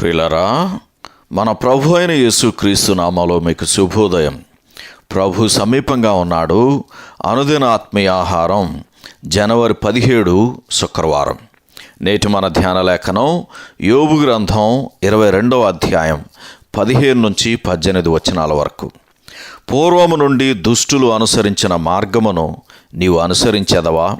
ప్రిలరా మన ప్రభు అయిన యేసుక్రీస్తు నామాలో మీకు శుభోదయం. ప్రభు సమీపంగా ఉన్నాడు. అనుదిన ఆత్మీయ ఆహారం జనవరి పదిహేడు శుక్రవారం. నేటి మన ధ్యాన లేఖనం యోబు గ్రంథం ఇరవై రెండవ అధ్యాయం పదిహేను నుంచి పద్దెనిమిది వచనాల వరకు. పూర్వము నుండి దుష్టులు అనుసరించిన మార్గమును నీవు అనుసరించెదవా?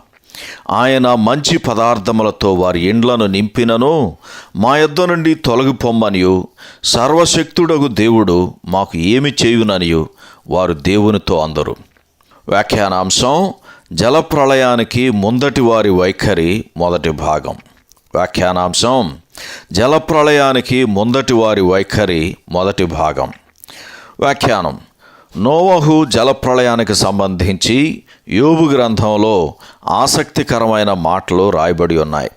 ఆయన మంచి పదార్థములతో వారి ఇండ్లను నింపినను. మా యొద్ద నుండి తొలగిపోమ్మనియు. సర్వశక్తుడగు దేవుడు మాకు ఏమి చేయుననియు. వారు దేవునితో అందరు. వ్యాఖ్యానాంశం జలప్రళయానికి ముందటి వారి వైఖరి మొదటి భాగం. వ్యాఖ్యానాంశం జలప్రళయానికి ముందటి వారి వైఖరి మొదటి భాగం. వ్యాఖ్యానం నోవహు జలప్రళయానికి సంబంధించి యోబు గ్రంథంలో ఆసక్తికరమైన మాటలు రాయబడి ఉన్నాయి.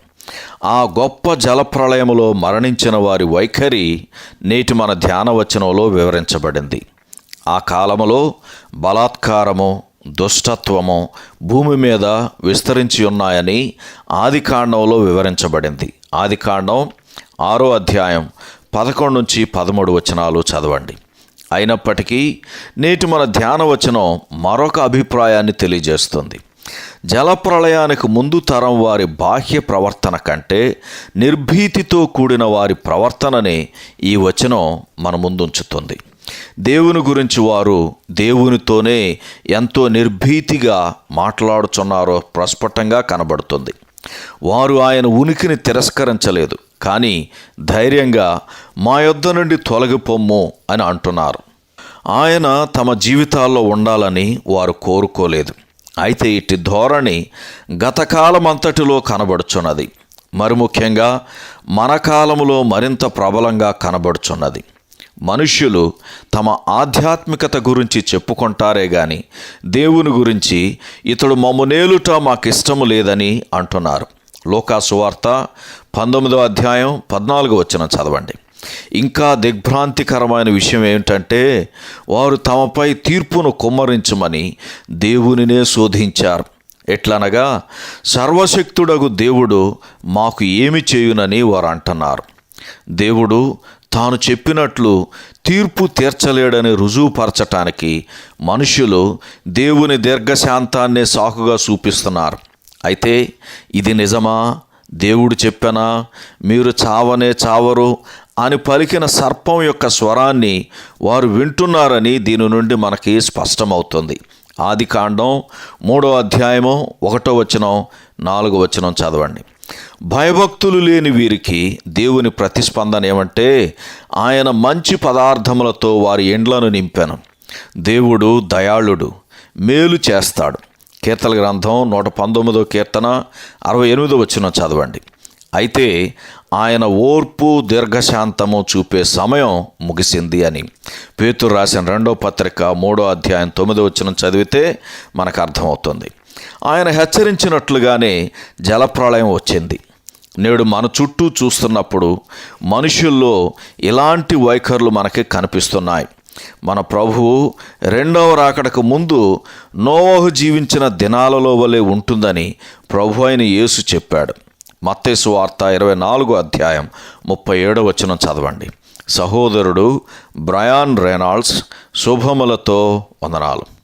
ఆ గొప్ప జలప్రళయములో మరణించిన వారి వైఖరి నేటి మన ధ్యానవచనంలో వివరించబడింది. ఆ కాలములో బలాత్కారము దుష్టత్వము భూమి మీద విస్తరించి ఉన్నాయని ఆదికాండంలో వివరించబడింది. ఆదికాండం ఆరో అధ్యాయం పదకొండు నుంచి పదమూడు వచనాలు చదవండి. అయినప్పటికీ నేటి మన ధ్యానవచనం మరొక అభిప్రాయాన్ని తెలియజేస్తుంది. జలప్రళయానికి ముందు తరం వారి బాహ్య ప్రవర్తన కంటే నిర్భీతితో కూడిన వారి ప్రవర్తనని ఈ వచనం మన ముందుంచుతుంది. దేవుని గురించి వారు దేవునితోనే ఎంతో నిర్భీతిగా మాట్లాడుచున్నారో ప్రస్ఫుటంగా కనబడుతుంది. వారు ఆయన ఉనికిని తిరస్కరించలేదు. కానీ ధైర్యంగా మా యొద్ద నుండి తొలగిపోమ్ము అని అంటున్నారు. ఆయన తమ జీవితాల్లో ఉండాలని వారు కోరుకోలేదు. అయితే ఇట్టి ధోరణి గతకాలమంతటిలో కనబడుచున్నది. మరి ముఖ్యంగా మన కాలములో మరింత ప్రబలంగా కనబడుచున్నది. మనుష్యులు తమ ఆధ్యాత్మికత గురించి చెప్పుకుంటారే గాని దేవుని గురించి ఇతడు మమ్మునేలుట మాకిష్టము లేదని అంటున్నారు. లోకాసు వార్త పంతొమ్మిదో అధ్యాయం పద్నాలుగు వచ్చిన చదవండి. ఇంకా దిగ్భ్రాంతికరమైన విషయం ఏమిటంటే వారు తమపై తీర్పును కుమ్మరించమని దేవునినే శోధించారు. ఎట్లనగా సర్వశక్తుడగు దేవుడు మాకు ఏమి చేయునని వారు అంటున్నారు దేవుడు తాను చెప్పినట్లు తీర్పు తీర్చలేడని రుజువుపరచటానికి మనుషులు దేవుని దీర్ఘశాంతాన్నే సాకుగా చూపిస్తున్నారు. అయితే ఇది నిజమా? దేవుడు చెప్పనా మీరు చావనే చావరు అని పలికిన సర్పం యొక్క స్వరాన్ని వారు వింటున్నారని దీని నుండి మనకి స్పష్టమవుతుంది. ఆది కాండం మూడో అధ్యాయము ఒకటో వచనం నాలుగో వచనం చదవండి. భయభక్తులు లేని వీరికి దేవుని ప్రతిస్పందన ఏమంటే ఆయన మంచి పదార్థములతో వారి ఎండ్లను నింపాను. దేవుడు దయాళుడు మేలు చేస్తాడు. కీర్తన గ్రంథం నూట పంతొమ్మిదో కీర్తన అరవై ఎనిమిదో వచ్చిన చదవండి. అయితే ఆయన ఓర్పు దీర్ఘశాంతము చూపే సమయం ముగిసింది అని. పేతురు రాసిన రెండో పత్రిక మూడో అధ్యాయం తొమ్మిదో వచ్చిన చదివితే మనకు అర్థమవుతుంది. ఆయన హెచ్చరించినట్లుగానే జలప్రళయం వచ్చింది. నేడు మన చుట్టూ చూస్తున్నప్పుడు మనుషుల్లో ఇలాంటి వైఖరులు మనకి కనిపిస్తున్నాయి. మన ప్రభువు రెండవ రాకడకు ముందు నోవహు జీవించిన దినాలలో వలె ఉంటుందని ప్రభు అయిన యేసు చెప్పాడు. మత్తేసు వార్త ఇరవై నాలుగో అధ్యాయం ముప్పై ఏడవ వచనం చదవండి. సహోదరుడు బ్రయాన్ రెనాల్డ్స్ శుభములతో వందనాలు.